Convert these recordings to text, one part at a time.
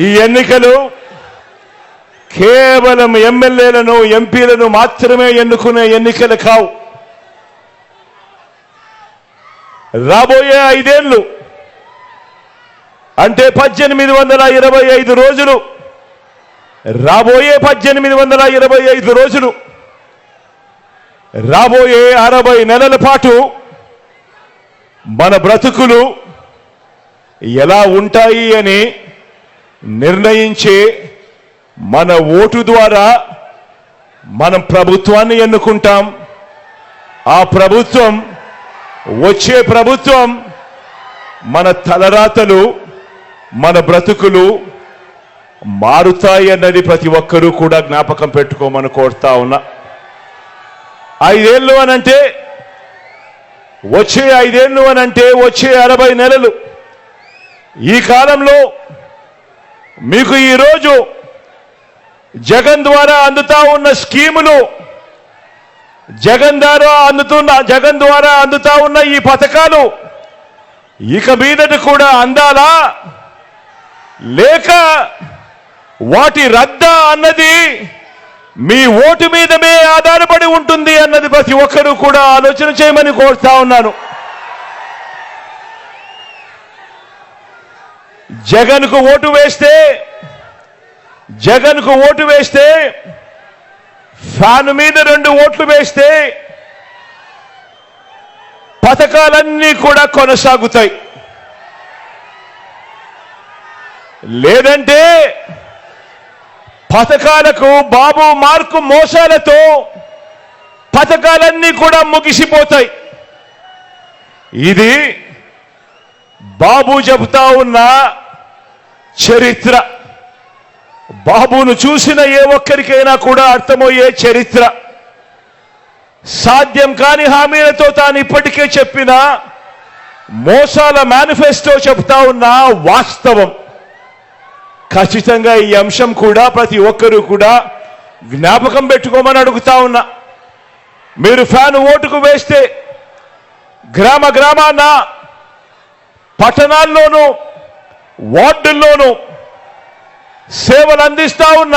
ఈ ఎన్నికలు కేవలం ఎమ్మెల్యేలను ఎంపీలను మాత్రమే ఎన్నుకునే ఎన్నికలు కావు. రాబోయే ఐదేళ్ళు అంటే పద్దెనిమిది వందల ఇరవై ఐదు రోజులు రాబోయే పద్దెనిమిది వందల ఇరవై ఐదు రోజులు రాబోయే అరవై నెలల పాటు మన బ్రతుకులు ఎలా ఉంటాయి అని నిర్ణయించే మన ఓటు ద్వారా మనం ప్రభుత్వాన్ని ఎన్నుకుంటాం. ఆ ప్రభుత్వం వచ్చే ప్రభుత్వం మన తలరాతలు మన బ్రతుకులు మారుతాయన్నది ప్రతి ఒక్కరూ కూడా జ్ఞాపకం పెట్టుకోమని కోరుతా ఉన్నా. ఐదేళ్ళు అనంటే వచ్చే ఐదేళ్ళు అనంటే వచ్చే అరవై నెలలు ఈ కాలంలో మీకు ఈరోజు జగన్ ద్వారా అందుతా ఉన్న స్కీములు జగన్ ద్వారా అందుతున్న జగన్ ద్వారా అందుతా ఉన్న ఈ పథకాలు ఇక మీదట కూడా అందాలా? లేక వాటి రద్దా అన్నది మీ ఓటు మీదమే ఆధారపడి ఉంటుంది అన్నది ప్రతి ఒక్కరూ కూడా ఆలోచన చేయమని కోరుతా ఉన్నాను. జగన్కు ఓటు వేస్తే జగన్కు ఓటు వేస్తే ఫ్యాన్ మీద రెండు ఓట్లు వేస్తే పథకాలన్నీ కూడా కొనసాగుతాయి. లేదంటే పథకాలకు బాబు మార్కు మోసాలతో పథకాలన్నీ కూడా ముగిసిపోతాయి. ఇది బాబు చెబుతా ఉన్న చరిత్ర. బాబును చూసిన ఏ ఒక్కరికైనా కూడా అర్థమయ్యే చరిత్ర. సాధ్యం కాని హామీలతో తాను ఇప్పటికే చెప్పిన మోసాల మేనిఫెస్టో చెప్తా ఉన్న వాస్తవం. ఖచ్చితంగా ఈ అంశం కూడా ప్రతి ఒక్కరూ కూడా జ్ఞాపకం పెట్టుకోమని అడుగుతా ఉన్నా. మీరు ఫ్యాన్ ఓటుకు వేస్తే గ్రామ గ్రామాన పట్టణాల్లోనూ వార్డుల్లోనూ సేవలు అందిస్తా ఉన్న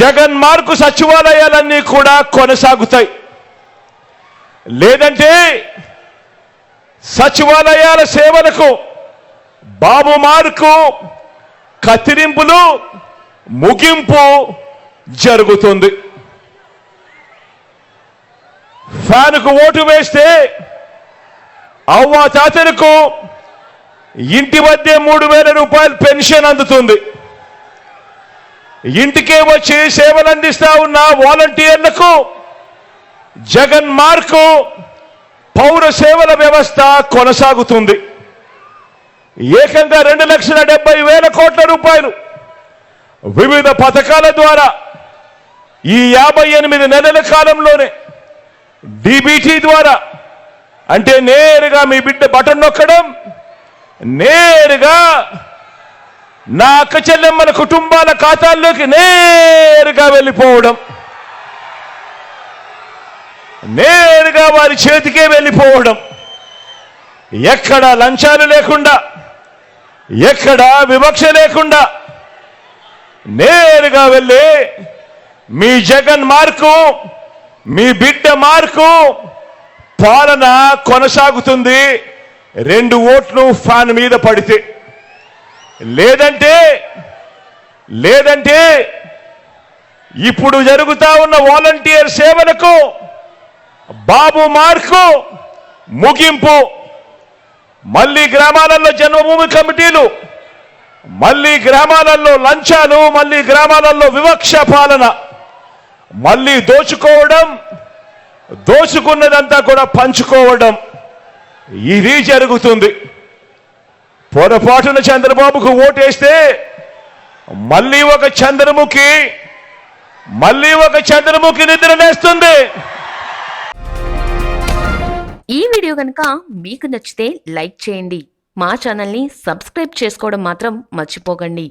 జగన్ మార్కు సచివాలయాలన్నీ కూడా కొనసాగుతాయి. లేదంటే సచివాలయాల సేవలకు బాబు మార్కు కత్తిరింపులు ముగింపు జరుగుతుంది. ఫ్యాన్కు ఓటు వేస్తే అవ్వ తాతలకు ఇంటి మధ్య మూడు వేల రూపాయలు పెన్షన్ అందుతుంది. ఇంటికే వచ్చి సేవలు అందిస్తా ఉన్న వాలంటీర్లకు జగన్ మార్కు పౌర సేవల వ్యవస్థ కొనసాగుతుంది. ఏకంగా రెండు లక్షల డెబ్బై వేల కోట్ల రూపాయలు వివిధ పథకాల ద్వారా ఈ యాభై ఎనిమిది నెలల కాలంలోనే డిబిటీ ద్వారా అంటే నేరుగా మీ బిడ్డ బటన్ నొక్కడం నేరుగా నా అక్క చెల్లెమ్మల కుటుంబాల ఖాతాల్లోకి నేరుగా వెళ్ళిపోవడం. నేరుగా వారి చేతికే వెళ్ళిపోవడం. ఎక్కడ లంచాలు లేకుండా ఎక్కడ వివక్ష లేకుండా నేరుగా వెళ్ళి మీ జగన్ మార్కు మీ బిడ్డ మార్కు పాలన కొనసాగుతుంది. రెండు ఓట్లు ఫ్యాన్ మీద పడితే లేదంటే లేదంటే ఇప్పుడు జరుగుతా ఉన్న వాలంటీర్ సేవలకు బాబు మార్కు ముగింపు. మళ్ళీ గ్రామాలలో జన్మభూమి కమిటీలు మళ్ళీ గ్రామాలలో లంచాలు మళ్ళీ గ్రామాలలో వివక్ష పాలన. మళ్ళీ దోచుకోవడం దోచుకున్నదంతా కూడా పంచుకోవడం. ఇది జరుగుతుంది. పొరపాటున చంద్రబాబుకు ఓటేస్తే మళ్ళీ ఒక చంద్రముఖి మళ్ళీ ఒక చంద్రముఖి నిద్రలేస్తుంది ఈ వీడియో కనుక మీకు నచ్చితే లైక్ చేయండి. మా ఛానల్ని సబ్స్క్రైబ్ చేసుకోవడం మాత్రం మర్చిపోకండి.